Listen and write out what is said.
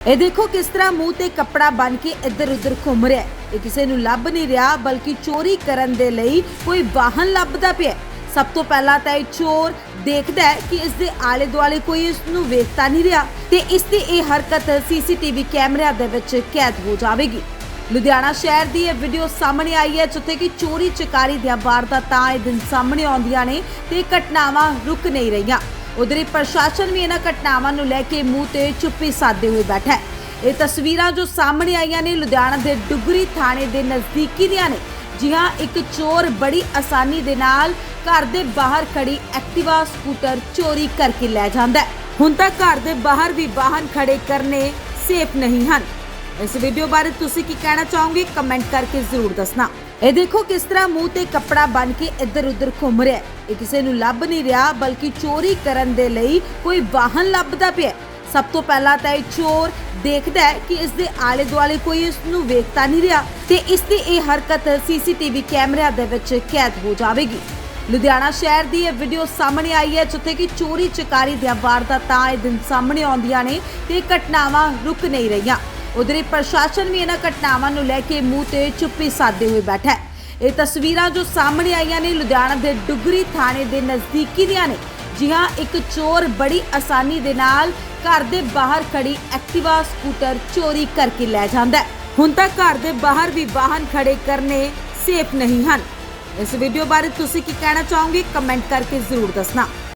ਇਹ ਦੇਖੋ ਕਿਸ ਤਰ੍ਹਾਂ ਮੂੰਹ ਤੇ ਕੱਪੜਾ ਬੰਨ ਕੇ ਇੱਧਰ ਉੱਧਰ ਘੁੰਮ ਰਿਹਾ ਹੈ। ਇਹ ਕਿਸੇ ਨੂੰ ਲੱਭ ਨਹੀਂ ਰਿਹਾ, ਬਲਕਿ ਚੋਰੀ ਕਰਨ ਦੇ ਲਈ ਕੋਈ ਵਾਹਨ ਲੱਭਦਾ ਪਿਆ ਹੈ। ਸਭ ਤੋਂ ਪਹਿਲਾਂ ਤਾਂ ਇਹ ਚੋਰ ਦੇਖਦਾ ਹੈ ਕਿ ਇਸ ਦੇ ਆਲੇ ਦੁਆਲੇ ਕੋਈ ਇਸ ਨੂੰ ਵੇਖਤਾ ਨਹੀਂ ਰਿਹਾ ਤੇ ਇਸ ਦੀ ਇਹ ਹਰਕਤ ਸੀਸੀਟੀਵੀ ਕੈਮਰਿਆਂ ਦੇ ਵਿੱਚ ਕੈਦ ਹੋ ਜਾਵੇਗੀ। ਲੁਧਿਆਣਾ ਸ਼ਹਿਰ ਦੀ ਇਹ ਵੀਡੀਓ ਸਾਹਮਣੇ ਆਈ ਹੈ, ਜਿੱਥੇ ਕਿ ਚੋਰੀ ਚਕਾਰੀ ਦੀਆਂ ਵਾਰਦਾਤਾਂ ਇਹ ਦਿਨ ਸਾਹਮਣੇ ਆਉਂਦੀਆਂ ਨੇ ਤੇ ਇਹ ਘਟਨਾਵਾਂ ਰੁਕ ਨਹੀਂ ਰਹੀਆਂ। ਉਧਰ ਹੀ ਪ੍ਰਸ਼ਾਸਨ ਵੀ ਇਹਨਾਂ ਘਟਨਾਵਾਂ ਨੂੰ ਲੈ ਕੇ ਮੂੰਹ ਤੇ ਚੁੱਪੀ ਸਾਧੇ ਹੋਏ ਬੈਠਾ ਹੈ। ਇਹ ਤਸਵੀਰਾਂ ਜੋ ਸਾਹਮਣੇ ਆਈਆਂ ਨੇ, ਲੁਧਿਆਣਾ ਦੇ ਡੁਗਰੀ ਥਾਣੇ ਦੇ ਨਜ਼ਦੀਕੀ ਦੀਆਂ ਨੇ ਜੀ ਹਾਂ ਇੱਕ ਚੋਰ ਬੜੀ ਆਸਾਨੀ ਦੇ ਨਾਲ ਘਰ ਦੇ ਬਾਹਰ ਖੜੀ ਐਕਟਿਵਾ ਸਕੂਟਰ ਚੋਰੀ ਕਰਕੇ ਲੈ ਜਾਂਦਾ ਹੈ। ਹੁਣ ਤੱਕ ਘਰ ਦੇ ਬਾਹਰ ਵੀ ਵਾਹਨ ਖੜੇ ਕਰਨੇ ਸੇਫ ਨਹੀਂ ਹਨ। ਇਸ ਵੀਡੀਓ ਬਾਰੇ ਤੁਸੀਂ ਕੀ ਕਹਿਣਾ ਚਾਹੋਗੇ? ਕਮੈਂਟ ਕਰਕੇ ਜ਼ਰੂਰ ਦੱਸਣਾ। ਇਹ ਦੇਖੋ ਕਿਸ ਤਰ੍ਹਾਂ ਮੂੰਹ ਤੇ ਕੱਪੜਾ ਬੰਨ ਕੇ ਇੱਧਰ ਉੱਧਰ ਘੁੰਮ ਰਿਹਾ ਇਹ ਕਿਸੇ ਨੂੰ ਲੱਭ ਨਹੀਂ ਰਿਹਾ, ਬਲਕਿ ਚੋਰੀ ਕਰਨ ਦੇ ਲਈ ਕੋਈ ਵਾਹਨ ਲੱਭਦਾ ਪਿਆ ਸਭ ਤੋਂ ਪਹਿਲਾਂ ਤਾਂ ਇਹ ਚੋਰ ਦੇਖਦਾ ਹੈ ਕਿ ਇਸ ਦੇ ਆਲੇ ਦੁਆਲੇ ਕੋਈ ਇਸ ਨੂੰ ਵੇਖਤਾ ਨਹੀਂ ਰਿਹਾ ਤੇ ਇਸ ਦੀ ਇਹ ਹਰਕਤ ਸੀਸੀਟੀਵੀ ਕੈਮਰਿਆਂ ਦੇ ਵਿੱਚ ਕੈਦ ਹੋ ਜਾਵੇਗੀ। ਲੁਧਿਆਣਾ ਸ਼ਹਿਰ ਦੀ ਇਹ ਵੀਡੀਓ ਸਾਹਮਣੇ ਆਈ ਹੈ, ਜਿੱਥੇ ਕਿ ਚੋਰੀ ਚਕਾਰੀ ਦੀਆਂ ਵਾਰਦਾਤਾਂ ਇਹ ਦਿਨ ਸਾਹਮਣੇ ਆਉਂਦੀਆਂ ਨੇ ਤੇ ਘਟਨਾਵਾਂ ਰੁਕ ਨਹੀਂ ਰਹੀਆਂ। ਉਧਰ ਹੀ ਪ੍ਰਸ਼ਾਸਨ ਵੀ ਇਹਨਾਂ ਘਟਨਾਵਾਂ ਨੂੰ ਲੈ ਕੇ ਮੂੰਹ ਤੇ ਚੁੱਪੀ ਸਾਧੇ ਹੋਏ ਬੈਠਾ ਹੈ। ਇਹ ਤਸਵੀਰਾਂ ਜੋ ਸਾਹਮਣੇ ਆਈਆਂ ਨੇ, ਲੁਧਿਆਣਾ ਦੇ ਡੁਗਰੀ ਥਾਣੇ ਦੇ ਨਜ਼ਦੀਕੀ ਦੀਆਂ ਨੇ। ਜੀ ਹਾਂ ਇੱਕ ਚੋਰ ਬੜੀ ਆਸਾਨੀ ਦੇ ਨਾਲ ਘਰ ਦੇ ਬਾਹਰ ਖੜੀ ਐਕਟਿਵਾ ਸਕੂਟਰ ਚੋਰੀ ਕਰਕੇ ਲੈ ਜਾਂਦਾ ਹੈ। ਹੁਣ ਤੱਕ ਘਰ ਦੇ ਬਾਹਰ ਵੀ ਵਾਹਨ ਖੜੇ ਕਰਨੇ ਸੇਫ ਨਹੀਂ ਹਨ। ਇਸ ਵੀਡੀਓ ਬਾਰੇ ਤੁਸੀਂ ਕੀ ਕਹਿਣਾ ਚਾਹੋਗੇ? ਕਮੈਂਟ ਕਰਕੇ ਜ਼ਰੂਰ ਦੱਸਣਾ।